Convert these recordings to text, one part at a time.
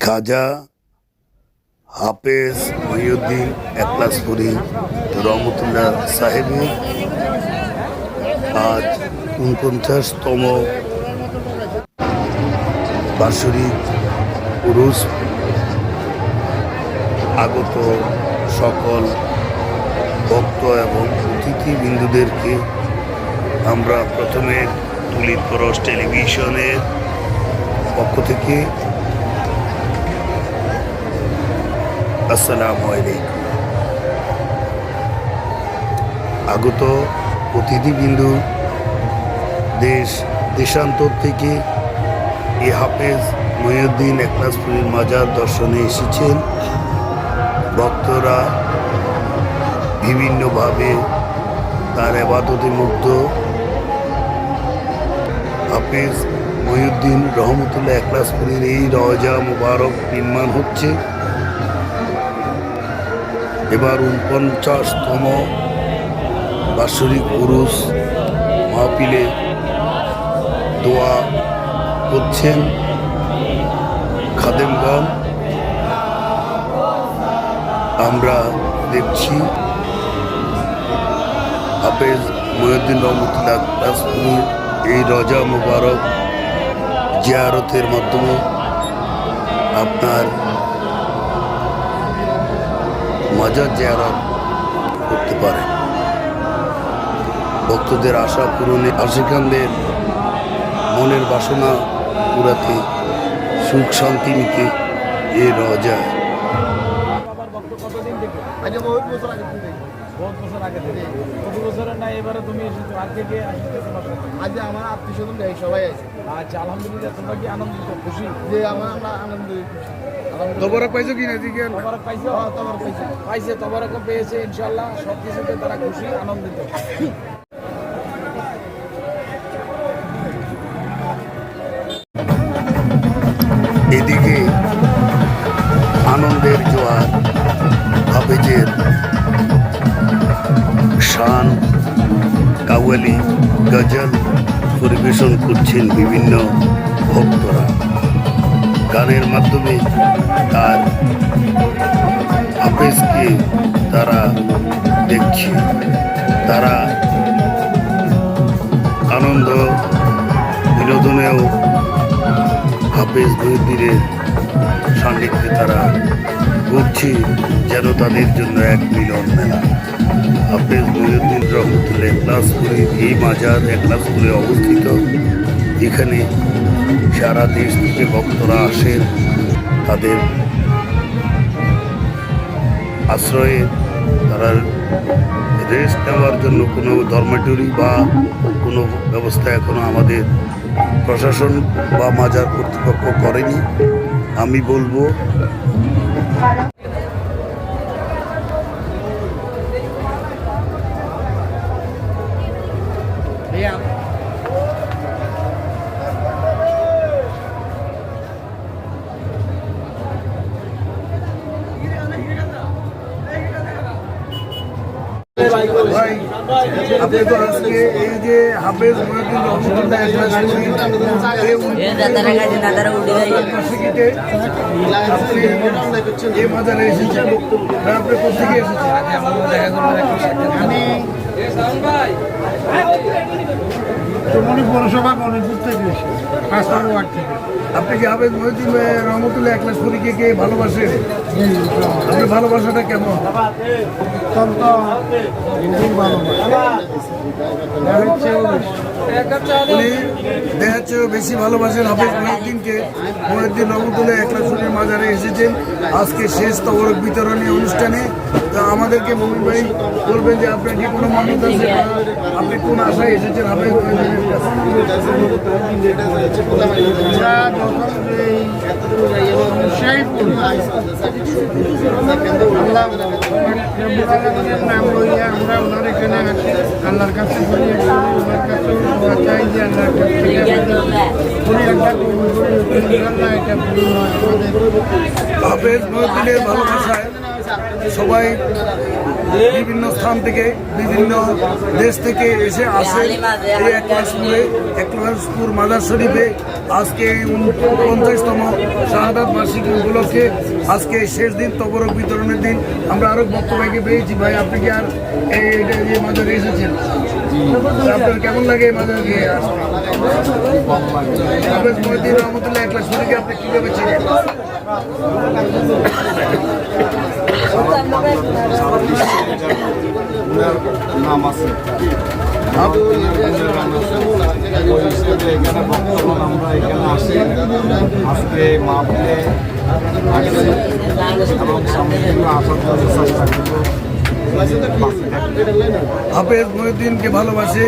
খাজা হাফেজ মহিউদ্দিন একলাসপুরি রহমতুল্লাহ সাহেবের আজ উনপঞ্চাশতম বাৎসরিক পুরুষ আগত সকল ভক্ত এবং অতিথিবৃন্দুদেরকে আমরা প্রথমে তুলিত পরশ টেলিভিশনের পক্ষ থেকে আসসালামু আলাইকুম। আগত অতিথিবিন্দু, দেশ দেশান্তর থেকে এ হাফেজ মহিউদ্দিন একলাসপুরের মাজার দর্শনে এসেছেন। ভক্তরা বিভিন্নভাবে তার আবাদতে মুগ্ধ। হাফেজ মহিউদ্দিন রহমতুল্লাহ একলাসপুরের এই রজা মুবারক নির্মাণ হচ্ছে। এবার উনপঞ্চাশতম বাৎসরিক পুরুষ মাহফিলে দোয়া করছেন খাদেমগণ। আমরা দেখছি হাফেজ মহিউদ্দিন রহমতুল্লাহ কাশপুরের এই রজা মুবারক জিয়ারতের মাধ্যমে আপনার মাজার জিয়ারত করতে পারে। ভক্তদের আশা পূরণে আশিকানদের মনের বাসনা পুরাতে সুখ শান্তি নিতে এ রজা। বাবার ভক্ত কতদিন থেকে বহুত বছর আগে থেকে বহুত বছর আগে থেকে কত বছরের না এবারে তুমি এসেছ আজকে আজ আমার আত্মীয় স্বজন সবাই আছে আচ্ছা আলহামদুলিল্লাহ তোমরা কি আনন্দিত খুশি? যে আমার আমরা আনন্দ খুশি তবরক পাইছো কি না দিকে তবরক পাইছো? হ্যাঁ, তবরক পাইছি। পাইছে তবরকও পেয়েছে ইনশাল্লাহ সব কিছুতে তারা খুশি আনন্দিত। এদিকে আনন্দের জোয়ার হাফেজের শান কাওয়ালি গজল পরিবেশন করছেন বিভিন্ন ভক্তরা। গানের মাধ্যমে তার হাফেজকে তারা দেখছে। তারা আনন্দ, বিনোদনেও হাফেজ মহিউদ্দিনের সান্নিধ্যে তারা ঘুরছে যেন তাদের জন্য এক মিলন মেলা। হাফেজ মহিউদ্দিন রহমতুল্লাহ একলাসপুরে এই মাজার একলাসপুরে অবস্থিত। এখানে সারা দেশ থেকে ভক্তরা আসেন। তাদের আশ্রয়ে তারা রেস্ট নেওয়ার জন্য কোনো ধর্মেটরি বা কোনো ব্যবস্থা এখনও আমাদের প্রশাসন বা মাজার কর্তৃপক্ষ করেনি। আমি বলব ভাই এই যে হাফেজ এসেছেন? আমি চমনি পৌরসভা গণপুর থেকে পাঁচ নম্বর ওয়ার্ড থেকে। আপনি কি হাফেজ মহিউদ্দিন রহমতুল্লাহ একলাস পরীকে কে ভালোবাসেন? আপনি ভালোবাসাটা কেমন? অত্যন্ত ভালোবাসা। দেহের চেয়েও বেশি। উনি ভালোবাসেন হাফেজ মহিউদ্দিনকে। মহিউদ্দিন রহমতুল্লাহ একলাসুরের মাজারে এসেছেন। আজকে শেষ তবরক বিতরণী অনুষ্ঠানে। তা আমাদেরকে মমিন ভাই বলবেন যে আপনার কি কোনো মানুষ আছে আপনি কোন আশায় এসেছেন হাফেজ মহিউদ্দিনের? আমরা ওনার এখানে আসি কাছে বলি ওনার কাছে উনি একটা ভালোবাসায়। সবাই বিভিন্ন স্থান থেকে বিভিন্ন দেশ থেকে এসে আসে। এই একলাসপুরে একলাসপুর মাদার শরীফে আজকে পঞ্চাশতম শাহাদাত বার্ষিকী উপলক্ষে আজকে শেষ দিন তবরক বিতরণের দিন। আমরা আরও বক্তব্যকে পেয়েছি। ভাই আপনি কি আর এই এটা যে মাজারে এসেছেন? আপনার কেমন লাগে গিয়ে আসতে? আপনার মহিদিন রহমতুল্লাহ একলাসপুরকে আপনি কীভাবে চিনেন? নাম আছে ওই হিসেবে এখানে বর্তমান আমরা এখানে আসি আজকে মা বলে আসছি এবং সামনে আসার জন্য চেষ্টা করব হাফেজ মহিউদ্দিনকে ভালোবাসে,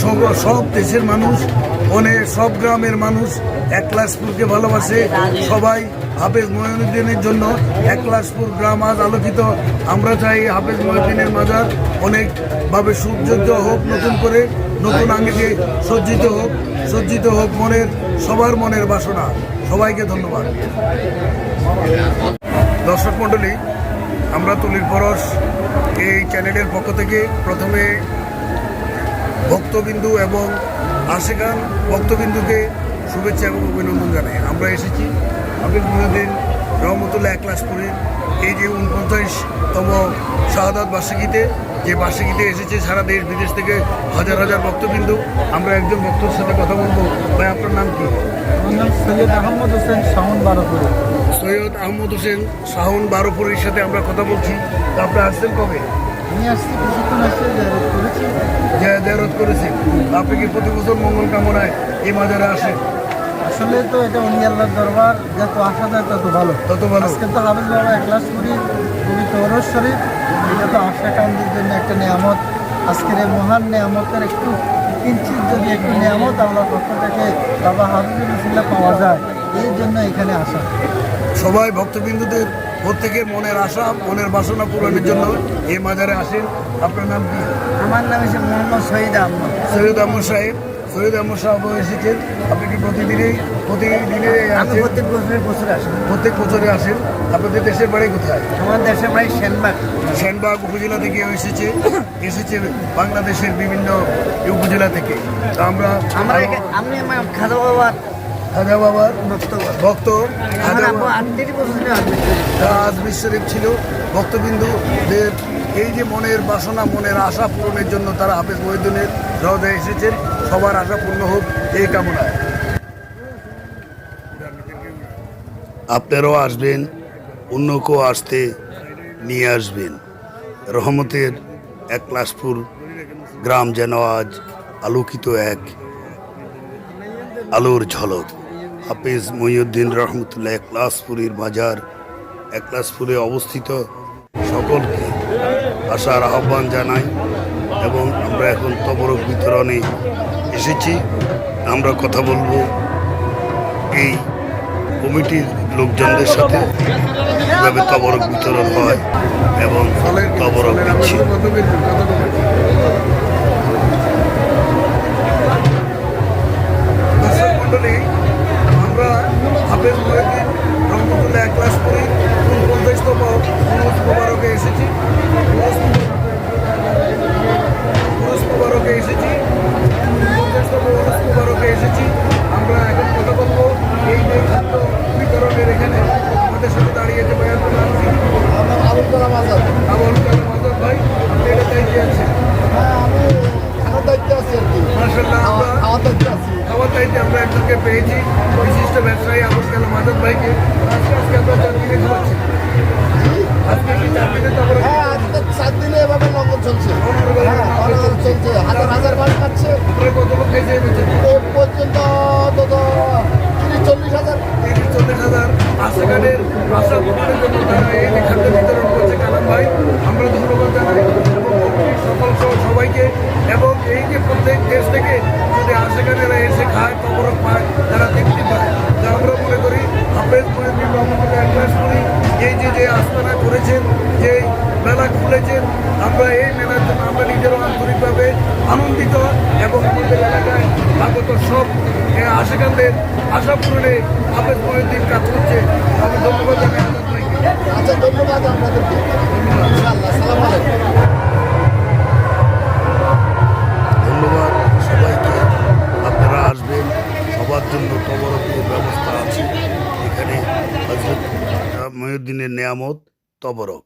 সব সব দেশের মানুষ অনেক সব গ্রামের মানুষ একলাসপুরকে ভালোবাসে। সবাই হাফেজ মহিউদ্দিনের জন্য একলাসপুর গ্রাম আজ আলোকিত। আমরা চাই হাফেজ মহিউদ্দিনের মাজার অনেকভাবে সুযোগ্য হোক, নতুন করে, নতুন আঙ্গিকে সজ্জিত হোক সজ্জিত হোক মনের, সবার মনের বাসনা। সবাইকে ধন্যবাদ। দর্শক মণ্ডলী আমরা তুলির পরশ এই চ্যানেলের পক্ষ থেকে প্রথমে ভক্তবিন্দু এবং আশেখান ভক্তবিন্দুকে শুভেচ্ছা এবং অভিনন্দন জানাই। আমরা এসেছি আপনি দিন রহমতুল্লাহ একলাসপুরের এই যে উনপঞ্চাশতম শাহাদাত বার্ষিকীতে যে বার্ষিকীতে এসেছে সারা দেশ বিদেশ থেকে হাজার হাজার ভক্তবিন্দু আমরা একজন ভক্তর সাথে কথা বলব। ভাই আপনার নাম কি? সৈয়দ আহমদ হোসেন শাহন বারোপুরে। সৈয়দ আহমদ হোসেন শাহন বারোপুরের সাথে আমরা কথা বলছি। তা আপনি আসছেন কবে? আমি আসছি কিছুক্ষণ আসছে করেছি। যে দেরত করেছেন। আপনি কি প্রতি বছর মঙ্গল কামনায় এই মাজারে আসেন? আসলে তো এটা উনি আল্লাহর দরবার যত আসা যায় তত ভালো। তত ভালো। আজকে তো হাবিজ বাবা একলাস করি পবিত্র ওরস শরীফ এটা তো আশা কান্দির জন্য একটা নিয়ামত। আজকের এই মহান নিয়ামতের একটু কিঞ্চিত যদি একটু নিয়ামত আল্লাহর পক্ষ থেকে বাবা হাবিবুল রসুল্লাহ পাওয়া যায় এই জন্য এখানে আসা। সবাই ভক্তবিন্দুদের প্রত্যেকের মনের আশা মনের বাসনা পূরণের জন্য এই মাজারে আসেন। আপনার নাম কি? আমার নাম হচ্ছে মোহাম্মদ শহীদ আহমদ। সৈয়দ আহমদ সাহেব। সৈয়দ আহমদ সাহেব এসেছেন। আপনি কি প্রতিদিনই প্রতিদিনে আমি আসেন প্রত্যেক বছরের বছর প্রত্যেক বছরে আসেন। আপনাদের দেশের বাড়ি কোথায়? আমার দেশের প্রায় সেনবাগ। সেনবাগ উপজেলা থেকে এসেছে। এসেছে বাংলাদেশের বিভিন্ন উপজেলা থেকে। আমরা আমরা আমি খাদা বাবার খাজা বাবার ভক্ত। বছর আজমির শরীফ ছিল। ভক্তবিন্দুদের এই যে মনের বাসনা মনের আশা পূরণের জন্য তারা হাফেজ মহিউদ্দিনের রহদে এসেছেন। সবার আশা পূর্ণ হোক, এই কামনায়। আপনারাও আসবেন, অন্য কেউ আসতে নিয়ে আসবেন। রহমতের এক লাশপুর গ্রাম যেন আজ আলোকিত এক আলোর ঝলক। হাফেজ মহিউদ্দিন রহমতুল্লাহ একলাসপুরীর বাজার, এক একলাসপুরে অবস্থিত সকলকে আসার আহ্বান জানাই এবং আমরা এখন তবরক বিতরণে এসেছি। আমরা কথা বলব এই কমিটির লোকজনদের সাথে কীভাবে তবরক বিতরণ হয় এবং তবরক দিচ্ছি আমরা আমার দায়িত্বে আমরা একজনকে পেয়েছি বিশিষ্ট ব্যবসায়ী আবুল কালাম আজাদ ভাইকে। আজকে আজকে আমরা চার দিনে খাওয়াচ্ছি। আজকে কি চার দিনে তো আমরা হ্যাঁ সাত দিনে এভাবে লঙ্ঘন চলছে। হ্যাঁ অনলাইন চলছে। হাজার হাজার বার খাচ্ছে। আমরা কত লোক খেয়েছে পর্যন্ত তিরিশ চল্লিশ হাজার। তিরিশ চল্লিশ হাজার। আশা পূরণের জন্য তারা এই খাদ্য বিতরণ করছে। কালাম ভাই আমরা ধন্যবাদ জানাই। সহ সবাইকে এবং এই যে প্রত্যেক দেশ থেকে যদি আশাকানেরা এসে খায়, তবরক পায়, তারা তৃপ্তি পায়। তা আমরা মনে করি, হাফেজ মহিউদ্দিন রহমতুল্লাহ একলাস করি, এই যে যে আস্তানা করেছেন, যে মেলা খুলেছেন, আমরা এই মেলার জন্য আমরা নিজেরও আন্তরিকভাবে আনন্দিত এবং আমাদের এলাকায় আগত সব আশেখানদের আশা পূরণে হাফেজ মহিউদ্দিন কাজ করছে। আমি ধন্যবাদ জানাই আচ্ছা ধন্যবাদ আপনাদেরকে। জন্য তবরকের ব্যবস্থা আছে। এখানে হজরত মহিউদ্দিনের নেয়ামত তবরক।